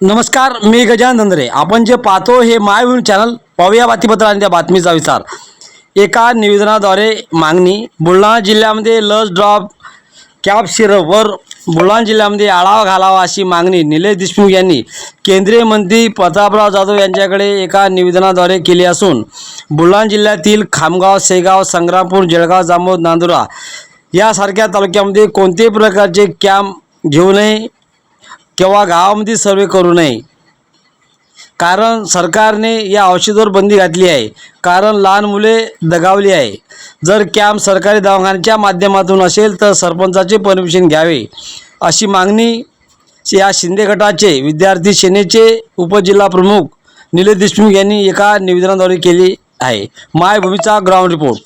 नमस्कार मी गजानन धंद्रे. आपण जे पाहतो हे मायभूमी चॅनल पाहूया बातमीपत्र आणि त्या बातमीचा विचार. एका निवेदनाद्वारे मागणी बुलढाणा जिल्ह्यामध्ये लस ड्रॉप कॅप सिरपवर बुलढाणा जिल्ह्यामध्ये आळावा घालावा अशी मागणी निलेश देशमुख यांनी केंद्रीय मंत्री प्रतापराव जाधव यांच्याकडे एका निवेदनाद्वारे केली असून बुलढाणा जिल्ह्यातील खामगाव सेगाव संग्रामपूर जळगाव जामोद नांदुरा यासारख्या तालुक्यामध्ये कोणत्याही प्रकारचे कॅम्प घेऊ नये. किंवा गावामध्ये सर्वे करू नये. कारण सरकारने या औषधावर बंदी घातली आहे. कारण लहान मुले दगावली आहे. जर कॅम्प सरकारी दवाखान्याच्या माध्यमातून असेल तर सरपंचाचे परमिशन घ्यावे. अशी मागणी या शिंदे गटाचे विद्यार्थी सेनेचे उपजिल्हा प्रमुख निलेश देशमुख यांनी एका निवेदनाद्वारे केली आहे. मायभूमीचा ग्राउंड रिपोर्ट.